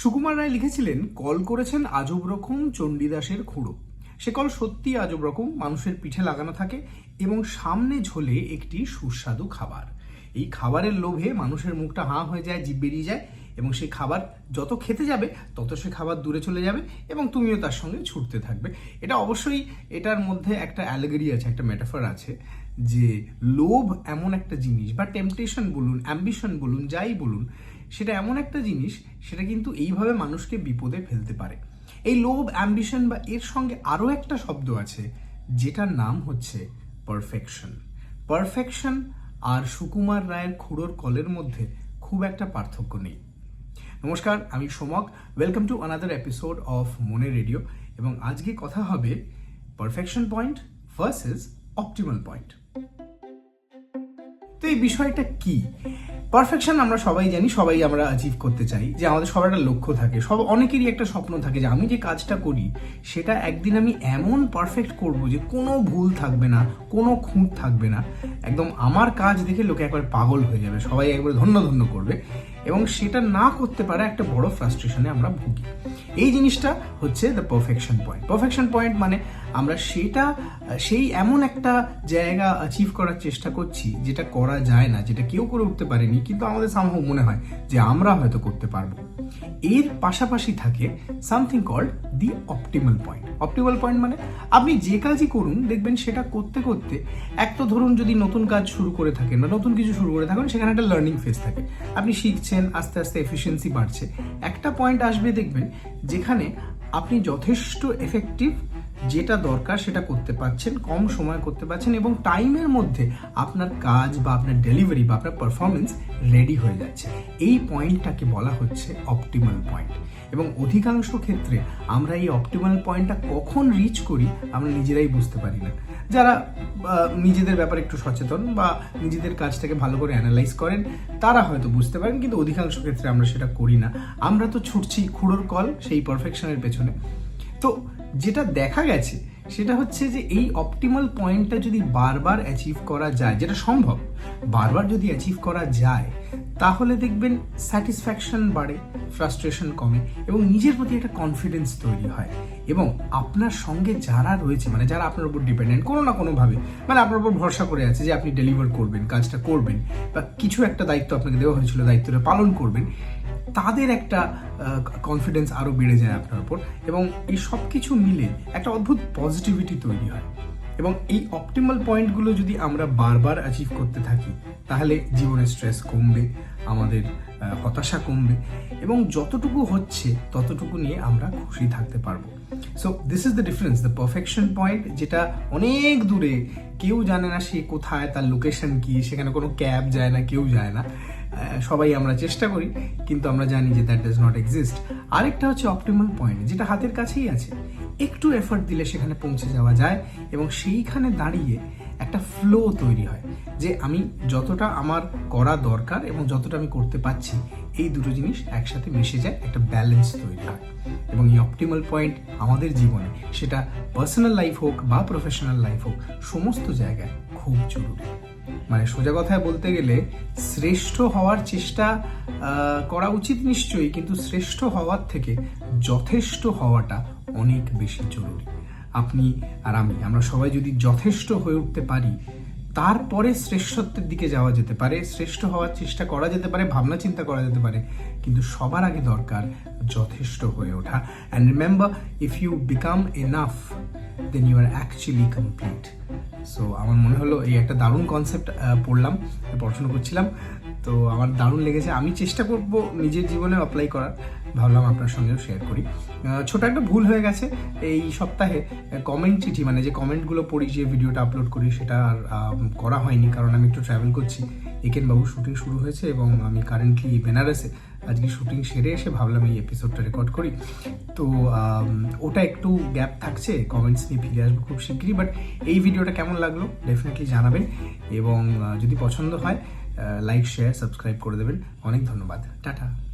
সুকুমার রায় লিখেছিলেন, কল করেছেন আজব রকম চণ্ডীদাসের খুঁড়ো। সে কল সত্যি আজব রকম, মানুষের পিঠে লাগানো থাকে এবং সামনে ঝোলে একটি সুস্বাদু খাবার। এই খাবারের লোভে মানুষের মুখটা হাঁ হয়ে যায়, জিভ বেরিয়ে যায় এবং সেই খাবার যত খেতে যাবে, তত সে খাবার দূরে চলে যাবে এবং তুমিও তার সঙ্গে ছুটতে থাকবে। এটা অবশ্যই এটার মধ্যে একটা অ্যালেগরি আছে, একটা মেটাফার আছে। যে লোভ এমন একটা জিনিস বা টেম্পটেশন বলুন অ্যাম্বিশন বলুন, যাই বলুন, সেটা এমন একটা জিনিস, সেটা কিন্তু এইভাবে মানুষকে বিপদে ফেলতে পারে। এই লোভ অ্যাম্বিশন বা এর সঙ্গে আরও একটা শব্দ আছে, যেটার নাম হচ্ছে পারফেকশন পারফেকশন আর সুকুমার রায়ের খুঁড়োর কলের মধ্যে খুব একটা পার্থক্য নেই। নমস্কার, আমি Somak. Welcome to another episode of Mone radio এবং আজকে কথা হবে perfection point versus optimal point তো এই বিষয়টা কি? পারফেকশন আমরা সবাই জানি, সবাই আমরা অ্যাচিভ করতে চাই, যে আমাদের সবার একটা লক্ষ্য থাকে, সব, অনেকেরই একটা স্বপ্ন থাকে যে আমি যে কাজটা করি, সেটা একদিন আমি এমন পারফেক্ট করব যে কোনো ভুল থাকবে না, কোনো খুঁত থাকবে না। একদম আমার কাজ দেখে লোকে একবার পাগল হয়ে যাবে, সবাই একবার ধন্য ধন্য করবে। এবং সেটা না করতে পারা একটা বড় ফ্রাস্ট্রেশনে আমরা ভুগি। এই জিনিসটা হচ্ছে the perfection point perfection point মানে আমরা সেটা, সেই এমন একটা জায়গা অ্যাচিভ করার চেষ্টা করছি যেটা করা যায় না, যেটা কেউ করে উঠতে পারেনি, কিন্তু আমাদের সামহাও মনে হয় যে আমরা হয়তো করতে পারব। এর পাশাপাশি থাকে something called the optimal point optimal point মানে আপনি যে কাজই করুন, দেখবেন সেটা করতে করতে, এক তো ধরুন যদি নতুন কাজ শুরু করে থাকেন বা নতুন কিছু শুরু করে থাকেন, সেখানে একটা লার্নিং ফেজ থাকে। আপনি শিখছেন আস্তে আস্তে এফিসিয়েন্সি বাড়ছে। একটা পয়েন্ট আসবে দেখবেন, যেখানে আপনি যথেষ্ট এফেক্টিভ যেটা দরকার সেটা করতে পারছেন, কম সময় করতে পারছেন এবং টাইমের মধ্যে আপনার কাজ বা আপনার ডেলিভারি বা আপনার পারফরমেন্স রেডি হয়ে যাচ্ছে। এই পয়েন্টটাকে বলা হচ্ছে অপটিমাল পয়েন্ট এবং অধিকাংশ ক্ষেত্রে আমরা এই অপটিমাল পয়েন্টটা কখন রিচ করি, আমরা নিজেরাই বুঝতে পারি না। যারা নিজেদের ব্যাপারে একটু সচেতন বা নিজেদের কাজটাকে ভালো করে অ্যানালাইজ করেন, তারা হয়তো বুঝতে পারেন, কিন্তু অধিকাংশ ক্ষেত্রে আমরা সেটা করি না। আমরা তো ছুটছি খুঁড়োর কল সেই পারফেকশনের পেছনে। তো যেটা দেখা গেছে, সেটা হচ্ছে যে এই অপটিমাল পয়েন্টটা যদি বারবার অ্যাচিভ করা যায়, যেটা সম্ভব, বারবার যদি অ্যাচিভ করা যায় তাহলে দেখবেন স্যাটিসফ্যাকশন বাড়ে ফ্রাস্ট্রেশন কমে এবং নিজের প্রতি একটা কনফিডেন্স তৈরি হয়। এবং আপনার সঙ্গে যারা রয়েছে মানে যারা আপনার উপর ডিপেন্ডেন্ট কোনো না কোনোভাবে মানে আপনার উপর ভরসা করে আছে যে আপনি ডেলিভার করবেন, কাজটা করবেন, বা কিছু একটা দায়িত্ব আপনাকে দেওয়া হয়েছিল, দায়িত্বটা পালন করবেন, তাদের একটা কনফিডেন্স আরও বেড়ে যায় আপনার উপর এবং এই সব কিছু মিলে একটা অদ্ভুত পজিটিভিটি তৈরি হয়। এবং এই অপটিমাল পয়েন্টগুলো যদি আমরা বারবার অ্যাচিভ করতে থাকি, তাহলে জীবনের স্ট্রেস কমবে, আমাদের হতাশা কমবে এবং যতটুকু হচ্ছে, ততটুকু নিয়ে আমরা খুশি থাকতে পারব। So this is the difference the perfection point যেটা অনেক দূরে কেউ জানে না সে কোথায়, তার লোকেশন কি, সেখানে কোনো ক্যাব যায় না, কেউ যায় না। সবাই আমরা চেষ্টা করি, কিন্তু আমরা জানি যে দ্যাট ডাজ নট এক্সিস্ট আরেকটা হচ্ছে অপটিমাল পয়েন্ট যেটা হাতের কাছেই আছে। একটু এফর্ট দিলে সেখানে পৌঁছে যাওয়া যায় এবং সেইখানে দাঁড়িয়ে একটা ফ্লো তৈরি হয় যে আমি যতটা আমার করা দরকার এবং যতটা আমি করতে পারছি, এই দুটো জিনিস একসাথে মিশে যায়, একটা ব্যালেন্স তৈরি হয়। এবং এই অপটিমাল পয়েন্ট আমাদের জীবনে, সেটা পার্সোনাল লাইফ হোক বা প্রফেশনাল লাইফ হোক, সমস্ত জায়গায় খুব জরুরি। মানে সোজা কথায় বলতে গেলে, শ্রেষ্ঠ হওয়ার চেষ্টা করা উচিত নিশ্চয়ই, কিন্তু শ্রেষ্ঠ হওয়ার থেকে যথেষ্ট হওয়াটা অনেক বেশি জরুরি। আপনি আর আমি, আমরা সবাই যদি যথেষ্ট হয়ে উঠতে পারি, তারপরে শ্রেষ্ঠত্বের দিকে যাওয়া যেতে পারে, শ্রেষ্ঠ হওয়ার চেষ্টা করা যেতে পারে, ভাবনা চিন্তা করা যেতে পারে, কিন্তু সবার আগে দরকার যথেষ্ট হয়ে ওঠা। And remember if you become enough then you are actually complete so আমার মনে হলো এই একটা দারুণ কনসেপ্ট পড়লাম, পড়াশোনা করছিলাম। তো আমার দারুণ লেগেছে। আমি চেষ্টা করব নিজের জীবনে অ্যাপ্লাই করার। ভাবলাম আপনার সঙ্গেও শেয়ার করি। ছোট একটা ভুল হয়ে গেছে। এই সপ্তাহে কমেন্ট চিঠি মানে যে কমেন্টগুলো পড়ি, যে ভিডিওটা আপলোড করি, সেটা আর করা হয়নি, কারণ আমি একটু ট্রাভেল করছি। একেন বাবু শুটিং শুরু হয়েছে এবং আমি কারেন্টলি বেনারসে। আজকে শুটিং সেরে এসে ভাবলাম এই এপিসোডটা রেকর্ড করি। তো ওটা একটু গ্যাপ থাকছে কমেন্টস নিয়ে ফিরে আসব খুব শিগগিরই বাট এই ভিডিওটা কেমন লাগল ডেফিনেটলি জানাবেন এবং যদি পছন্দ হয় লাইক শেয়ার সাবস্ক্রাইব করে দেবেন। অনেক ধন্যবাদ। টাটা।